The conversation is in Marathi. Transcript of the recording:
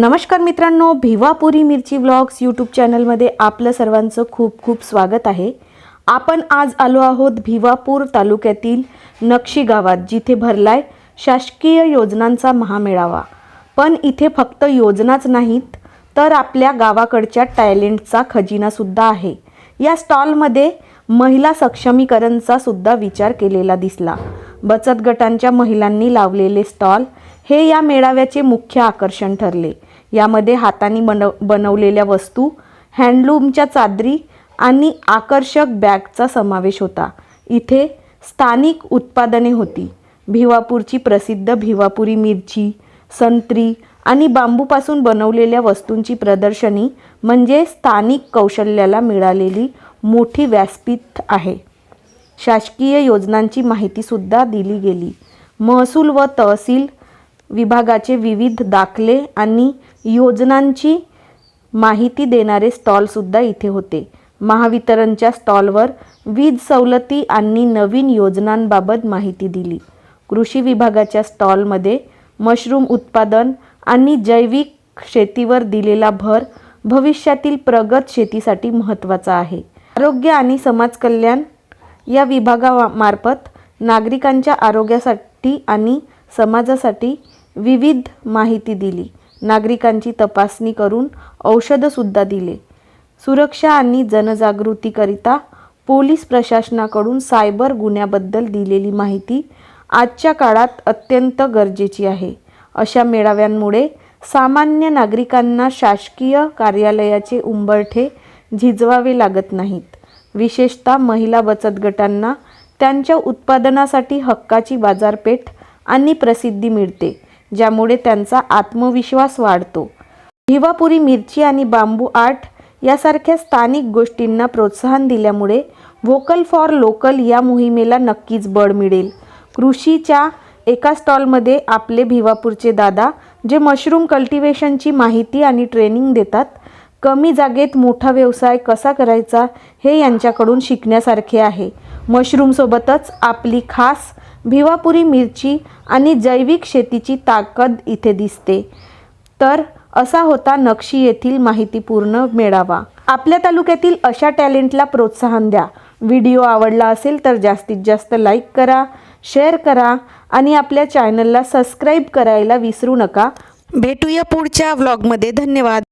नमस्कार मित्रांनो भिवापुरी मिरची व्लॉग्स यूट्यूब चॅनलमध्ये आपलं सर्वांचं खूप खूप स्वागत आहे. आपण आज आलो आहोत भिवापूर तालुक्यातील नक्षी गावात जिथे भरलाय शासकीय योजनांचा महामेळावा. पण इथे फक्त योजनाच नाहीत तर आपल्या गावाकडच्या टॅलेंटचा खजिनासुद्धा आहे. या स्टॉलमध्ये महिला सक्षमीकरणचा सुद्धा विचार केलेला दिसला. बचत गटांच्या महिलांनी लावलेले स्टॉल हे या मेळाव्याचे मुख्य आकर्षण ठरले. यामध्ये हाताने बनव बनवलेल्या वस्तू हँडलूमच्या चादरी आणि आकर्षक बॅगचा समावेश होता. इथे स्थानिक उत्पादने होती. भिवापूरची प्रसिद्ध भिवापुरी मिरची संत्री आणि बांबूपासून बनवलेल्या वस्तूंची प्रदर्शनी म्हणजे स्थानिक कौशल्याला मिळालेली मोठी व्यासपीठ आहे. शासकीय योजनांची माहितीसुद्धा दिली गेली. महसूल व तहसील विभागाचे विविध दाखले आणि योजनांची माहिती देणारे स्टॉलसुद्धा इथे होते. महावितरणच्या स्टॉलवर वीज सवलती आणि नवीन योजनांबाबत माहिती दिली. कृषी विभागाच्या स्टॉलमध्ये मशरूम उत्पादन आणि जैविक शेतीवर दिलेला भर भविष्यातील प्रगत शेतीसाठी महत्त्वाचा आहे. आरोग्य आणि समाज कल्याण या विभागामार्फत नागरिकांच्या आरोग्यासाठी आणि समाजासाठी विविध माहिती दिली. नागरिकांची तपासणी करून औषधंसुद्धा दिले. सुरक्षा आणि जनजागृतीकरिता पोलीस प्रशासनाकडून सायबर गुन्ह्याबद्दल दिलेली माहिती आजच्या काळात अत्यंत गरजेची आहे. अशा मेळाव्यांमुळे सामान्य नागरिकांना शासकीय कार्यालयाचे उंबरठे झिजवावे लागत नाहीत. विशेषतः महिला बचत गटांना त्यांच्या उत्पादनासाठी हक्काची बाजारपेठ आणि प्रसिद्धी मिळते. ज्यामुळे त्यांचा आत्मविश्वास वाढतो. भिवापुरी मिरची आणि बांबू आर्ट यासारख्या स्थानिक गोष्टींना प्रोत्साहन दिल्यामुळे व्होकल फॉर लोकल या मोहिमेला नक्कीच बळ मिळेल. कृषीच्या एका स्टॉलमध्ये आपले भिवापूरचे दादा जे मशरूम कल्टिवेशनची माहिती आणि ट्रेनिंग देतात कमी जागेत मोठा व्यवसाय कसा करायचा हे यांच्याकडून शिकण्यासारखे आहे. मशरूमसोबतच आपली खास भिवापुरी मिरची आणि जैविक शेतीची ताकद इथे दिसते. तर असा होता नक्षी येथील माहितीपूर्ण मेळावा. आपल्या तालुक्यातील अशा टॅलेंटला प्रोत्साहन द्या. व्हिडिओ आवडला असेल तर जास्तीत जास्त लाईक करा शेअर करा आणि आपल्या चॅनलला सबस्क्राईब करायला विसरू नका. भेटूया पुढच्या व्लॉगमध्ये धन्यवाद.